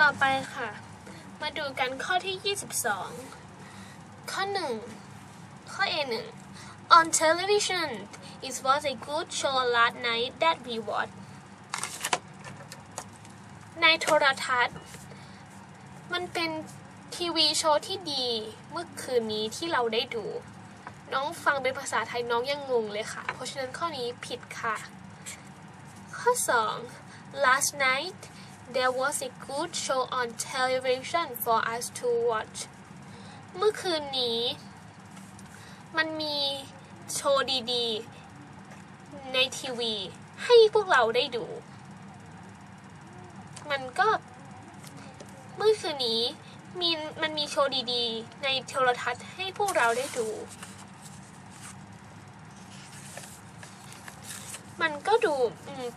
ต่อไปค่ะ มาดูกันข้อที่ 22 ข้อ 1 ข้อ A1 On television it was a good show last night that we watched ในโทรทัศน์ มันเป็นทีวีโชว์ที่ดีเมื่อคืนนี้ที่เราได้ดู น้องฟังเป็นภาษาไทยน้องยังงงเลยค่ะ เพราะฉะนั้นข้อนี้ผิดค่ะ ข้อ 2 last night there was a good show on television for us to watch เมื่อคืนนี้ มันมีโชว์ดีๆ ในทีวี ให้พวกเราได้ดู มันก็ เมื่อคืนนี้มีมันมีโชว์ดีๆ ในโทรทัศน์ให้พวกเราได้ดู มัน ก็ดู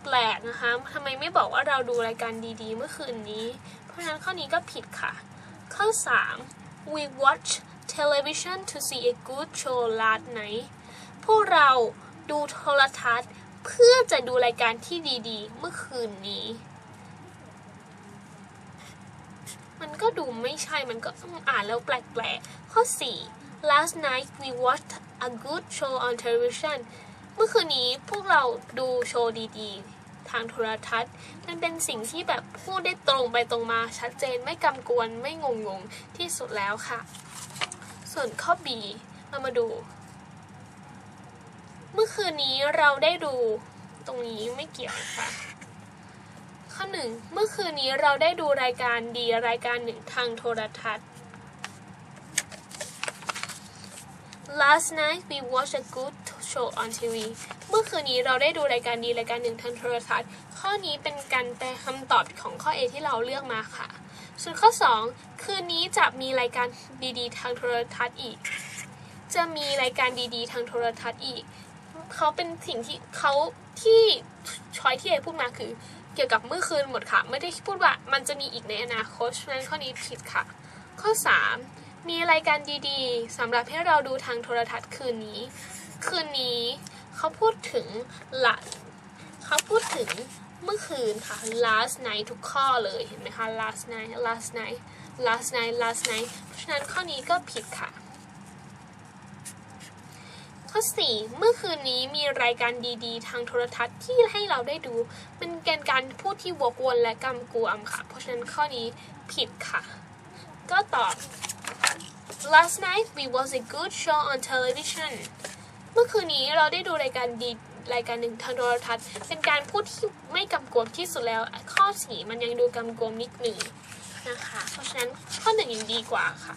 แปลกนะคะทำไมไม่บอกว่าเราดูรายการดีๆ เมื่อคืนนี้ เพราะฉะนั้นข้อนี้ก็ผิดค่ะ ข้อ 3 we watch television to see a good show last night พวกเราดูโทรทัศน์เพื่อจะดูรายการที่ดีๆ เมื่อคืนนี้ มันก็ดูไม่ใช่ มันก็อ่านแล้วแปลกๆ ข้อ 4 last night we watched a good show on television เมื่อคืนนี้พวกเราดูโชว์ดีๆ ทางโทรทัศน์ มันเป็นสิ่งที่แบบพูดได้ตรงไปตรงมาชัดเจนไม่กำกวมไม่งงงๆที่สุดแล้วค่ะ ส่วนข้อ B เรามาดู เมื่อคืนนี้เราได้ดูตรงนี้ไม่เกี่ยวค่ะข้อหนึ่งเมื่อคืนนี้เราได้ดูรายการดีรายการหนึ่งทางโทรทัศน์ Last night we watched a good show on TV เมื่อคืนนี้เราได้ดูรายการดีรายการหนึ่งทางโทรทัศน์ ข้อนี้เป็นการแปลคำตอบของข้อ A ที่เราเลือกมาค่ะ ส่วนข้อ 2 คืนนี้จะมีรายการดีๆ ทางโทรทัศน์อีก จะมีรายการดีๆ ทางโทรทัศน์อีก เขาเป็นสิ่งที่เขาที่ช้อยที่เอพูดมาคือ เกี่ยวกับเมื่อคืนหมดค่ะ ไม่ได้พูดว่ามันจะมีอีกในอนาคตฉะนั้นข้อนี้ผิดค่ะ ข้อ 3 มีรายการดีๆสำหรับให้เราดูทางโทรทัศน์คืนนี้ คืนนี้เขาพูดถึงหลัเขาพูดถึงเมื่อคืนค่ะ last night ทุกข้อเลยเห็นไหมคะ last night last night last night last night เพราะฉะนั้นข้อนี้ก็ผิดค่ะ ข้อ 4 เมื่อคืนนี้มีรายการดีๆ ทางโทรทัศน์ที่ให้เราได้ดูเป็นแกนการพูดที่วกวนและกำกวมค่ะ เพราะฉะนั้นข้อนี้ผิดค่ะ ก็ตอบ Last night we watched a good show on television เมื่อคืนนี้เราได้ดูรายการดีรายการหนึ่งทางโทรทัศน์เป็นการพูดที่ไม่กำกวมที่สุดแล้ว ข้อสีมันยังดูกำกวมนิดหนึ่งนะคะ เพราะฉะนั้นข้อหนึ่งยังดีกว่าค่ะ